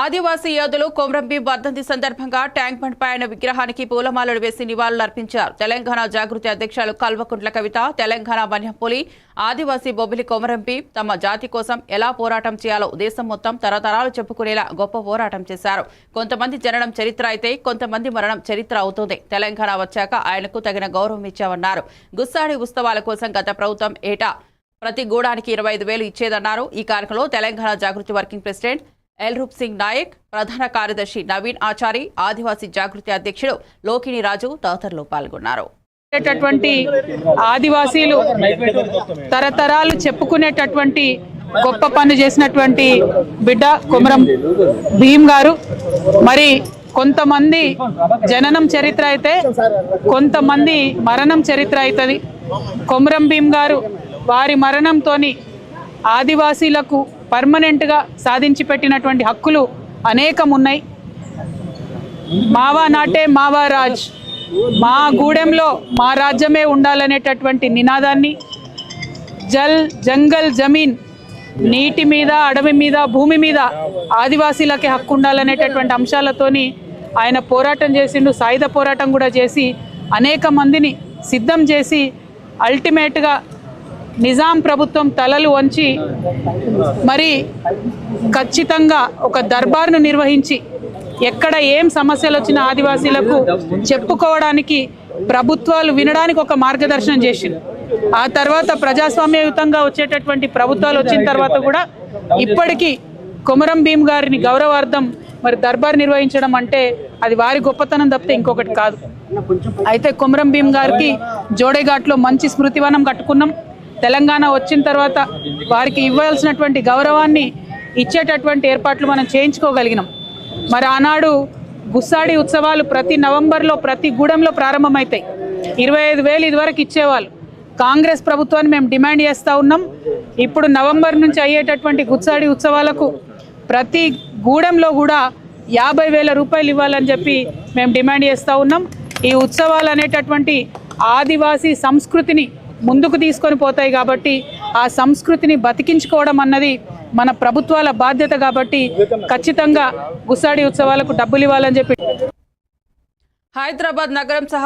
ఆదివాసీ యోధులు కొమరంభీం వర్ధంతి సందర్భంగా ట్యాంక్ బండ్ పైన విగ్రహానికి పూలమాలలు వేసి నివాళులర్పించారు. తెలంగాణ జాగృతి అధ్యక్షులు కల్వకుంట్ల కవిత తెలంగాణ వన్యపులి ఆదివాసీ బొబిలి కొమరంభీం తమ జాతి కోసం ఎలా పోరాటం చేయాలో దేశం మొత్తం తరతరాలు చెప్పుకునేలా గొప్ప పోరాటం చేశారు. కొంతమంది జననం చరిత్ర అయితే కొంతమంది మరణం చరిత్ర అవుతుంది. తెలంగాణ వచ్చాక ఆయనకు తగిన గౌరవం ఇచ్చామన్నారు. గుస్సాడి ఉత్సవాల కోసం గత ప్రభుత్వం ఏటా ప్రతి గూడానికి ఇరవై ఐదు వేలు ఇచ్చేదన్నారు. ఈ కార్యక్రమంలో తెలంగాణ జాగృతి వర్కింగ్ ప్రెసిడెంట్ ఎల్రూప్ సింగ్ నాయక్ ప్రధాన కార్యదర్శి నవీన్ ఆచారి ఆదివాసీ జాగృతి అధ్యక్షుడు లోకిని రాజు తదితరులు పాల్గొన్నారు. ఆదివాసీలు తరతరాలు చెప్పుకునేటటువంటి గొప్ప పని చేసినటువంటి బిడ్డ కుమరం భీమ్ గారు. మరి కొంతమంది జననం చరిత్ర అయితే కొంతమంది మరణం చరిత్ర అవుతుంది కొమరం భీమ్ గారు వారి మరణంతోని ఆదివాసీలకు పర్మనెంట్గా సాధించి పెట్టినటువంటి హక్కులు అనేకం ఉన్నాయి మావా నాటే మావా రాజ్. మా గూడెంలో మా రాజ్యమే ఉండాలనేటటువంటి నినాదాన్ని జల్ జంగల్ జమీన్ నీటి మీద అడవి మీద భూమి మీద ఆదివాసీలకే హక్కు ఉండాలనేటటువంటి అంశాలతోని ఆయన పోరాటం చేసిండు సాయుధ పోరాటం కూడా చేసి అనేక మందిని సిద్ధం చేసి అల్టిమేట్గా నిజాం ప్రభుత్వం తలలు వంచి మరి ఖచ్చితంగా ఒక దర్బార్ను నిర్వహించి ఎక్కడ ఏం సమస్యలు వచ్చిన ఆదివాసీలకు చెప్పుకోవడానికి ప్రభుత్వాలు వినడానికి ఒక మార్గదర్శనం చేసింది. ఆ తర్వాత ప్రజాస్వామ్యయుతంగా వచ్చేటటువంటి ప్రభుత్వాలు వచ్చిన తర్వాత కూడా ఇప్పటికీ కొమరం భీమ్ గారిని గౌరవార్థం మరి దర్బార్ నిర్వహించడం అంటే అది వారి గొప్పతనం తప్పితే ఇంకొకటి కాదు. అయితే కొమరం భీమ్ గారికి జోడేఘాట్లో మంచి స్మృతివనం కట్టుకున్నాం. తెలంగాణ వచ్చిన తర్వాత వారికి ఇవ్వాల్సినటువంటి గౌరవాన్ని ఇచ్చేటటువంటి ఏర్పాట్లు మనం చేయించుకోగలిగినాం. మరి ఆనాడు గుస్సాడి ఉత్సవాలు ప్రతి నవంబర్లో ప్రతి గూడెంలో ప్రారంభమవుతాయి ఇరవై ఐదు వేలు ఇదివరకు ఇచ్చేవాళ్ళు. కాంగ్రెస్ ప్రభుత్వాన్ని మేము డిమాండ్ చేస్తూ ఉన్నాం. ఇప్పుడు నవంబర్ నుంచి అయ్యేటటువంటి గుత్సాడి ఉత్సవాలకు ప్రతి గూడెంలో కూడా యాభై వేల రూపాయలు ఇవ్వాలని చెప్పి మేము డిమాండ్ చేస్తూ ఉన్నాం. ఈ ఉత్సవాలు అనేటటువంటి ఆదివాసీ సంస్కృతిని ముందుకు తీసుకొని పోతాయి కాబట్టి ఆ సంస్కృతిని బతికించుకోవడం అన్నది మన ప్రభుత్వాల బాధ్యత కాబట్టి ఖచ్చితంగా గుసాడి ఉత్సవాలకు డబ్బులు ఇవ్వాలని చెప్పి హైదరాబాద్ నగరం సహా